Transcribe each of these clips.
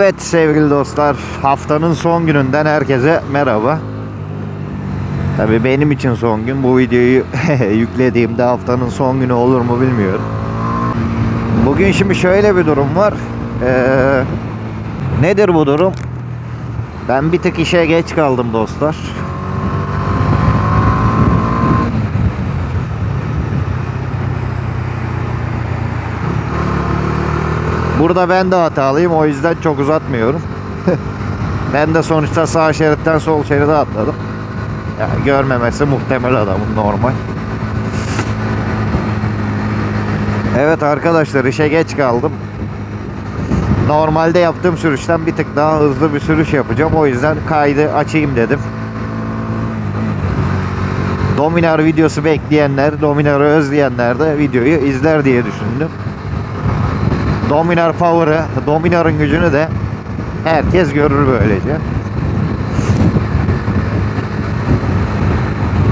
Evet sevgili dostlar, haftanın son gününden herkese merhaba. Tabii benim için son gün. Bu videoyu yüklediğimde haftanın son günü olur mu bilmiyorum. Bugün şimdi şöyle bir durum var. Ee, nedir bu durum? Ben bir tık işe geç kaldım dostlar. Burada ben de hatalıyım o yüzden çok uzatmıyorum. ben de sonuçta sağ şeritten sol şeride atladım. Yani görmemesi muhtemel adamın normal. Evet arkadaşlar işe geç kaldım. Normalde yaptığım sürüşten bir tık daha hızlı bir sürüş yapacağım. O yüzden kaydı açayım dedim. Dominar videosu bekleyenler, Dominar'ı özleyenler de videoyu izler diye düşündüm. Dominar Power'ı, Dominar'ın gücünü de herkes görür böylece.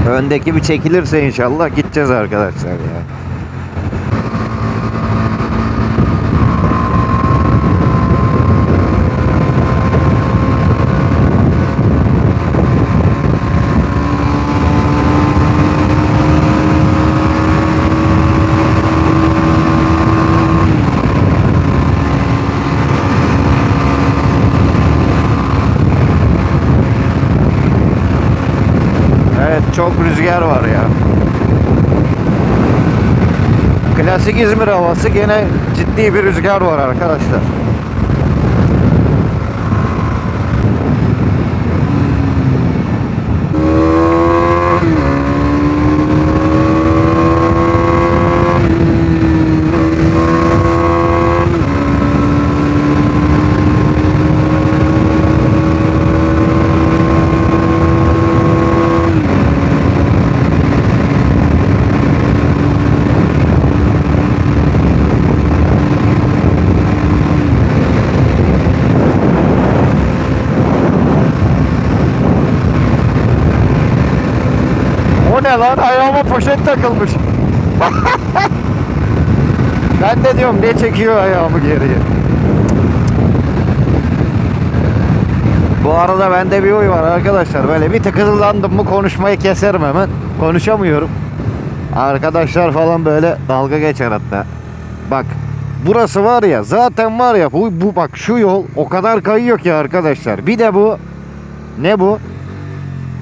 Öndeki bir çekilirse inşallah gideceğiz arkadaşlar ya. Evet çok rüzgar var ya. Klasik İzmir havası gene ciddi bir rüzgar var arkadaşlar. O ne lan? Ayağıma poşet takılmış. ben de diyorum ne çekiyor ayağımı geriye. Bu arada bende bir huy var arkadaşlar. Böyle bir tık hızlandım mı konuşmayı keserim hemen. Konuşamıyorum. Arkadaşlar falan böyle dalga geçer hatta. Bak burası var ya zaten var ya bu, bu bak şu yol o kadar kayıyor ki arkadaşlar. Bir de bu ne bu?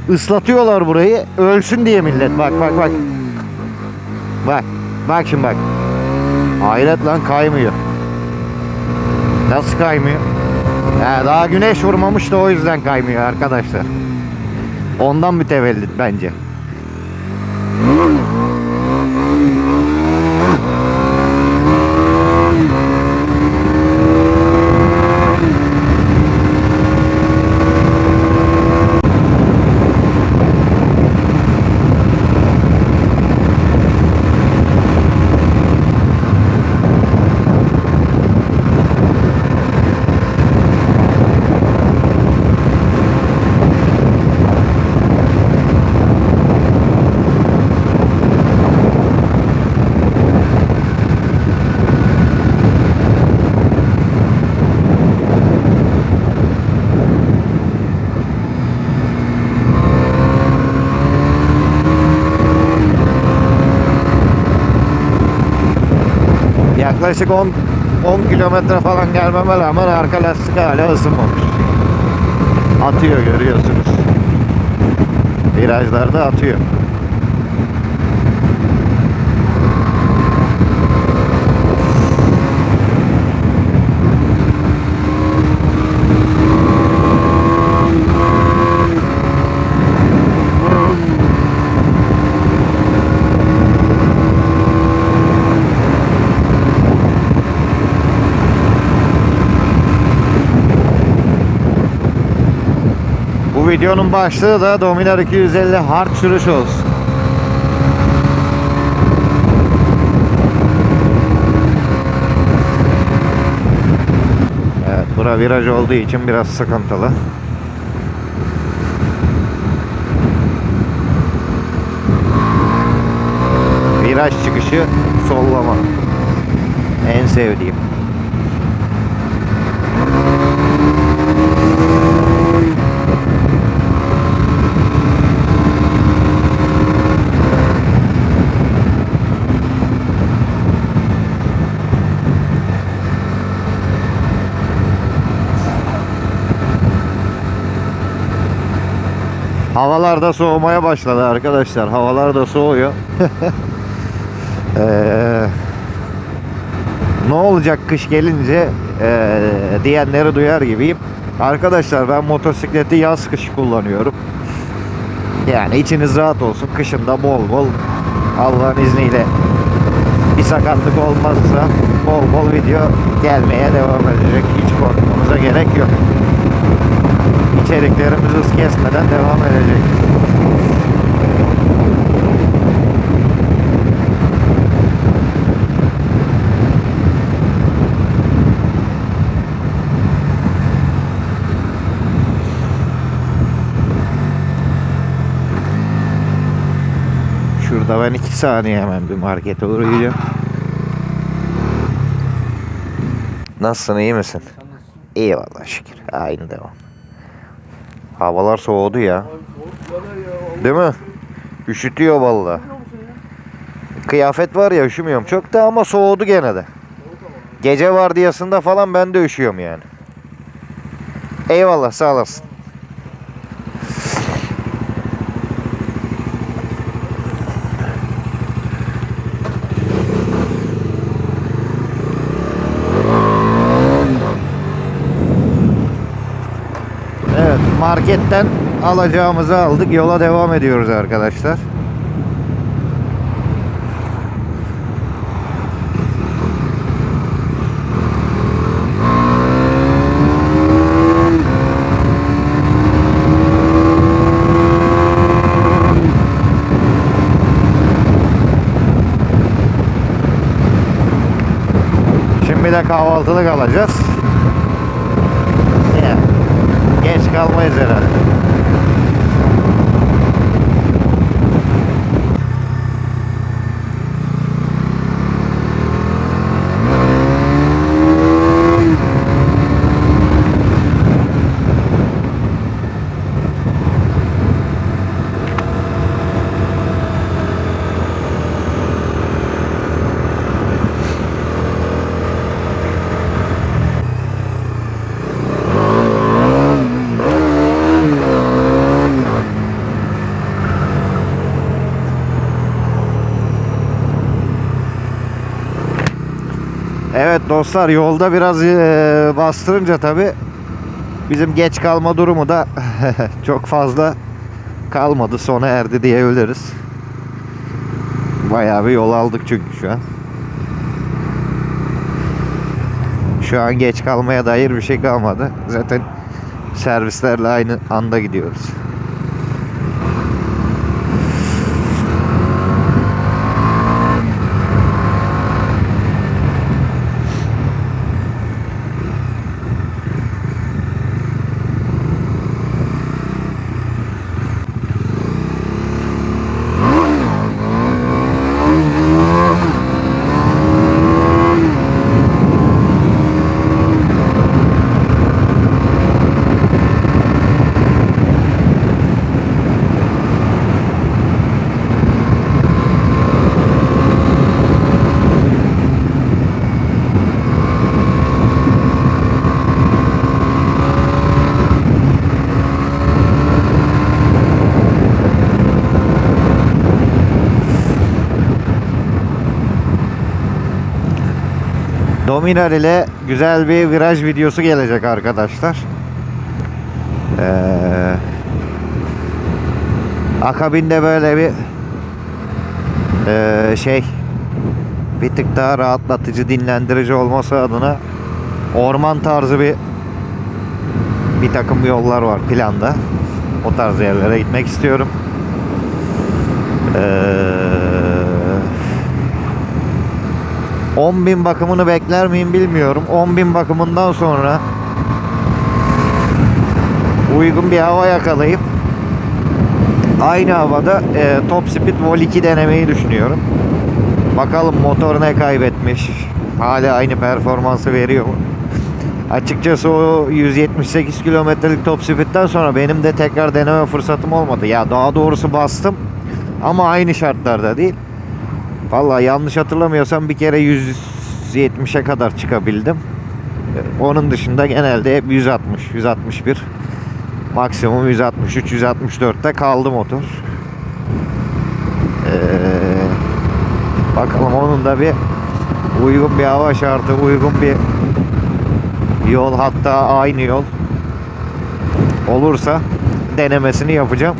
Islatıyorlar burayı ölsün diye millet. Bak bak bak. Bak. Bak şimdi bak. Hayret lan kaymıyor. Nasıl kaymıyor? Ya daha güneş vurmamış da o yüzden kaymıyor arkadaşlar. Ondan mütevellit bence. Yaklaşık 10 10 kilometre falan gelmeme rağmen arka lastik hala ısınmamış. Atıyor görüyorsunuz. Virajlarda atıyor. Videonun başlığı da Dominar 250 hard sürüş olsun. Evet bura viraj olduğu için biraz sıkıntılı. Viraj çıkışı sollama. En sevdiğim. Havalar da soğumaya başladı arkadaşlar. Havalar da soğuyor. Eee, ne olacak kış gelince eee, diyenleri duyar gibiyim. Arkadaşlar ben motosikleti yaz kış kullanıyorum. Yani içiniz rahat olsun. Kışında bol bol Allah'ın izniyle bir sakatlık olmazsa bol bol video gelmeye devam edecek. Hiç korkmamıza gerek yok. İçeriklerimiz hız kesmeden devam edecek. Şurada ben iki saniye hemen bir markete uğrayacağım. Nasılsın iyi misin? İyi vallahi şükür. Aynı devam. Havalar soğudu ya. Değil mi? Üşütüyor vallahi. Kıyafet var ya üşümüyorum çok da ama soğudu gene de. Gece vardiyasında falan ben de üşüyorum yani. Eyvallah sağ olasın. Evet marketten alacağımızı aldık. Yola devam ediyoruz arkadaşlar. Şimdi de kahvaltılık alacağız. Kalmayız herhalde. Evet dostlar yolda biraz eee, bastırınca tabi bizim geç kalma durumu da çok fazla kalmadı sona erdi diyebiliriz. Bayağı bir yol aldık çünkü şu an. Şu an geç kalmaya dair bir şey kalmadı. Zaten servislerle aynı anda gidiyoruz. Dominar ile güzel bir viraj videosu gelecek arkadaşlar. Ee, akabinde böyle bir ee, şey bir tık daha rahatlatıcı, dinlendirici olması adına orman tarzı bir bir takım yollar var planda. O tarz yerlere gitmek istiyorum. Ee, 10.000 bakımını bekler miyim bilmiyorum. 10.000 bakımından sonra uygun bir hava yakalayıp aynı havada e, Top Speed Vol 2 denemeyi düşünüyorum. Bakalım motor ne kaybetmiş. Hala aynı performansı veriyor mu? Açıkçası o 178 kilometrelik top speed'den sonra benim de tekrar deneme fırsatım olmadı. Ya daha doğrusu bastım ama aynı şartlarda değil. Vallahi yanlış hatırlamıyorsam bir kere 170'e kadar çıkabildim. Onun dışında genelde hep 160, 161. Maksimum 163, 164'te kaldı motor. Ee, bakalım onun da bir uygun bir hava şartı, uygun bir yol hatta aynı yol olursa denemesini yapacağım.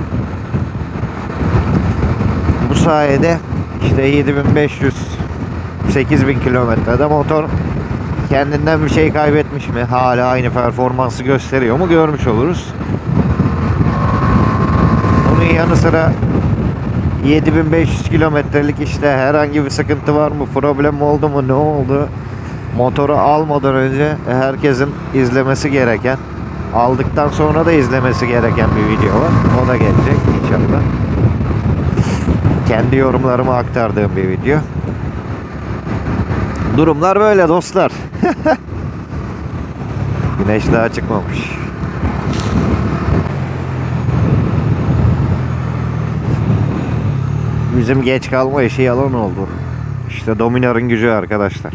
Bu sayede işte 7500 8000 kilometrede motor kendinden bir şey kaybetmiş mi? Hala aynı performansı gösteriyor mu? Görmüş oluruz. Bunun yanı sıra 7500 kilometrelik işte herhangi bir sıkıntı var mı? Problem oldu mu? Ne oldu? Motoru almadan önce herkesin izlemesi gereken, aldıktan sonra da izlemesi gereken bir video var. O da gelecek inşallah. Kendi yorumlarımı aktardığım bir video. Durumlar böyle dostlar. Güneş daha çıkmamış. Bizim geç kalma işi yalan oldu. İşte Dominar'ın gücü arkadaşlar.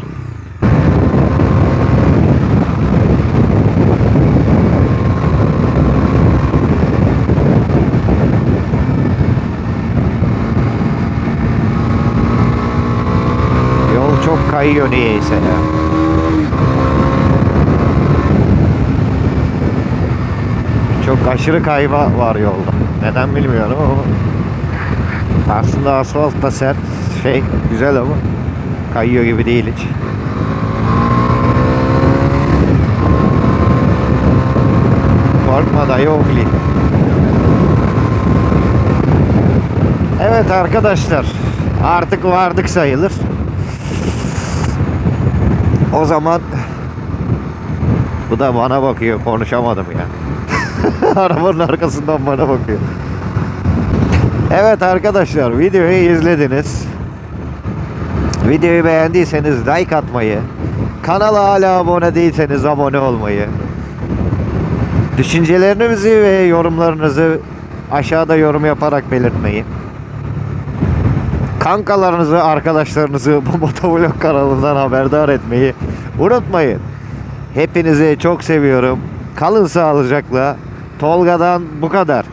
Yol çok kayıyor niyeyse ya. Çok aşırı kayma var yolda. Neden bilmiyorum ama aslında asfalt da sert şey güzel ama kayıyor gibi değil hiç. Korkma dayı Ogli. Evet arkadaşlar artık vardık sayılır. O zaman bu da bana bakıyor konuşamadım ya. Arabanın arkasından bana bakıyor. Evet arkadaşlar videoyu izlediniz. Videoyu beğendiyseniz like atmayı, kanala hala abone değilseniz abone olmayı, düşüncelerinizi ve yorumlarınızı aşağıda yorum yaparak belirtmeyi, kankalarınızı, arkadaşlarınızı bu motovlog kanalından haberdar etmeyi unutmayın. Hepinizi çok seviyorum. Kalın sağlıcakla. Tolga'dan bu kadar.